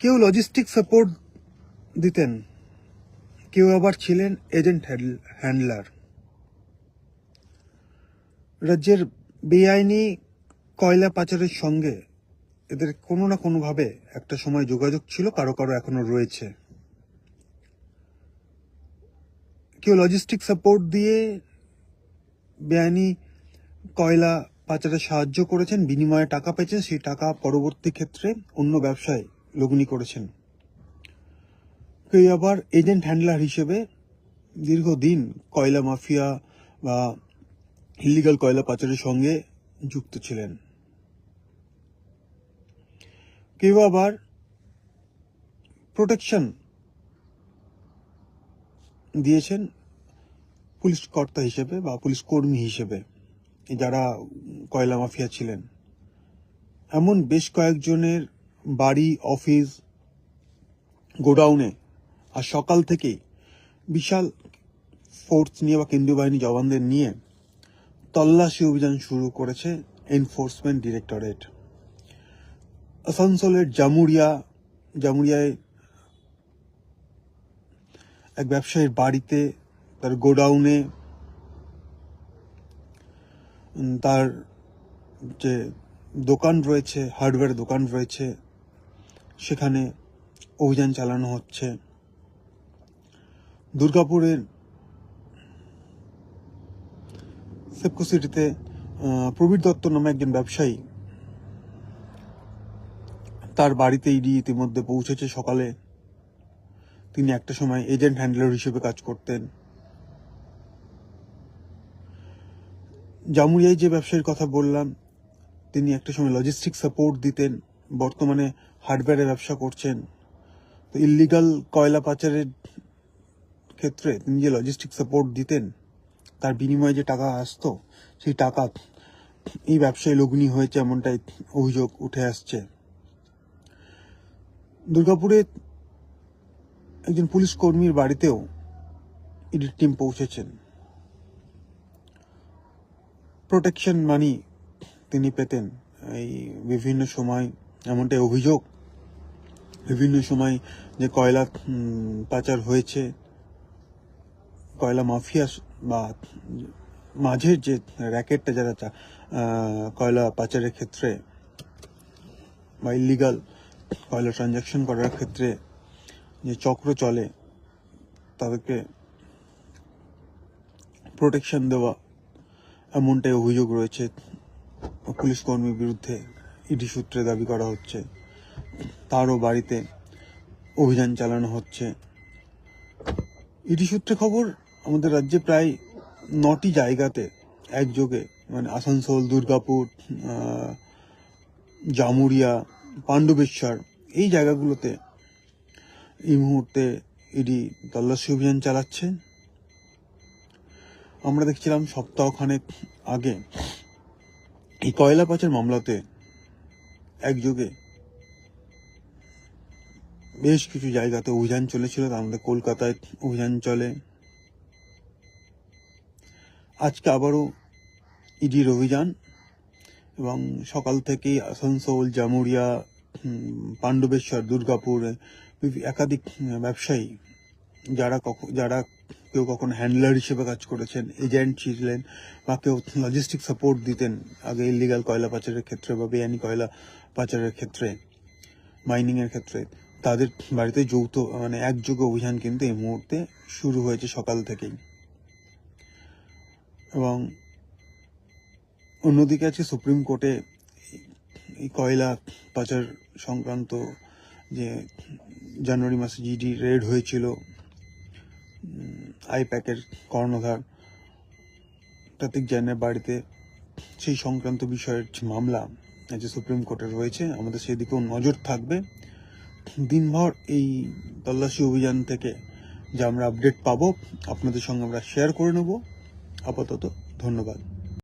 কেউ logistic support দিতেন, কেউ আবার ছিলেন এজেন্ট হ্যান্ডলার রাজ্যের বেআইনি কয়লা পাচারের সঙ্গে এদের কোনো না কোনোভাবে একটা সময় যোগাযোগ ছিল, কারও কারও এখনও রয়েছে। কেউ লজিস্টিক সাপোর্ট দিয়ে বেআইনি কয়লা পাচারে সাহায্য করেছেন, বিনিময়ে টাকা পেয়েছেন, সেই টাকা পরবর্তী ক্ষেত্রে অন্য ব্যবসায় লগ্নি করেছেন। কেউ আবার এজেন্ট হ্যান্ডলার হিসেবে দীর্ঘদিন কয়লা মাফিয়া বা ইলিগাল কয়লা পাচারের সঙ্গে যুক্ত ছিলেন। কেউ আবার প্রোটেকশন দিয়েছেন পুলিশ কর্তা হিসেবে বা পুলিশ কর্মী হিসেবে, যারা কয়লা মাফিয়া ছিলেন। এমন বেশ কয়েকজনের বাড়ি অফিস গোডাউনে আর সকাল থেকেই বিশাল ফোর্স নিয়ে বা কেন্দ্রীয় বাহিনী জওয়ানদের নিয়ে তল্লাশি অভিযান শুরু করেছে এনফোর্সমেন্ট ডিরেক্টরেট আসানসোলের জামুরিয়া, জামুরিয়ায় এক ব্যবসায়ীর বাড়িতে, তার গোডাউনে তার যে দোকান রয়েছে হার্ডওয়্যার দোকান রয়েছে সেখানে অভিযান চালানো হচ্ছে। দুর্গাপুরের সেপকো সিটিতে প্রবীর দত্ত নামে একজন ব্যবসায়ী তার বাড়িতে ইডি ইতিমধ্যে পৌঁছেছে সকালে। তিনি একটা সময় এজেন্ট হ্যান্ডলার হিসেবে কাজ করতেন। জামুরিয়ায় যে ব্যবসায়ীর কথা বললাম, তিনি একটা সময় লজিস্টিক সাপোর্ট দিতেন। বর্তমানে হার্ডওয়্যারের ব্যবসা করছেন, তো ইলিগাল কয়লা পাচারের ক্ষেত্রে তিনি যে লজিস্টিক সাপোর্ট দিতেন, তার বিনিময়ে যে টাকা আসতো, সেই টাকা এই ব্যবসায় লগ্নি হয়েছে এমনটাই অভিযোগ উঠে আসছে। দুর্গাপুরে একজন পুলিশ কর্মীর বাড়িতেও ইডির টিম পৌঁছেছেন। প্রোটেকশন মানি তিনি পেতেন। এই বিভিন্ন সময় এমনটাই অভিযোগ বিভিন্ন সময় যে কয়লা পাচার হয়েছে, কয়লা মাফিয়া বা মাঝের যে র্যাকেটটা যারা কয়লা পাচারের ক্ষেত্রে বা ইলিগাল কয়লা ট্রানজাকশন করার ক্ষেত্রে যে চক্র চলে, তাদেরকে প্রোটেকশন দেওয়া এমনটাই অভিযোগ রয়েছে। পুলিশ কর্মীর বিরুদ্ধে ইডি সূত্রে দাবি করা হচ্ছে। তারও বাড়িতে অভিযান চালানো হচ্ছে। ইডি সূত্রে খবর, আমাদের রাজ্যে প্রায় নটি জায়গাতে একযোগে মানে আসানসোল, দুর্গাপুর জামুরিয়া, পাণ্ডবেশ্বর, এই জায়গাগুলোতে এই মুহূর্তে ইডি তল্লাশি অভিযান চালাচ্ছে। আমরা দেখছিলাম সপ্তাহখানেক আগে এই কয়লা পাচার মামলাতে একযোগে বেশ কিছু জায়গাতে অভিযান চলেছিল, তার মধ্যে কলকাতায় অভিযান চলে। আজকে আবারও ইডির অভিযান এবং সকাল থেকেই আসানসোল জামুরিয়া পাণ্ডবেশ্বর, দুর্গাপুর একাধিক ব্যবসায়ী, যারা কখ- যারা কেউ কখনো হ্যান্ডলার হিসেবে কাজ করেছেন, এজেন্ট ছিলেন বা কেউ লজিস্টিক সাপোর্ট দিতেন আগে ইলিগাল কয়লা পাচারের ক্ষেত্রে বা বেআইনি কয়লা পাচারের ক্ষেত্রে মাইনিংয়ের ক্ষেত্রে। তাদের বাড়িতে যৌথ মানে একযোগে অভিযান কিন্তু এই মুহূর্তে শুরু হয়েছে সকাল থেকেই। এবং অন্যদিকে আছে সুপ্রিম কোর্টে এই কয়লা পাচার সংক্রান্ত যে জানুয়ারি মাসে জিডি রেড হয়েছিল আইপ্যাকের কর্ণধার প্রতীক জৈনের বাড়িতে সেই সংক্রান্ত বিষয়ের মামলা যে সুপ্রিম কোর্টে রয়েছে, আমাদের সেদিকেও নজর থাকবে। দিনভর এই তল্লাশি অভিযান থেকে যে আমরা আপডেট পাবো, আপনাদের সঙ্গে আমরা শেয়ার করে নেব। আপাতত ধন্যবাদ।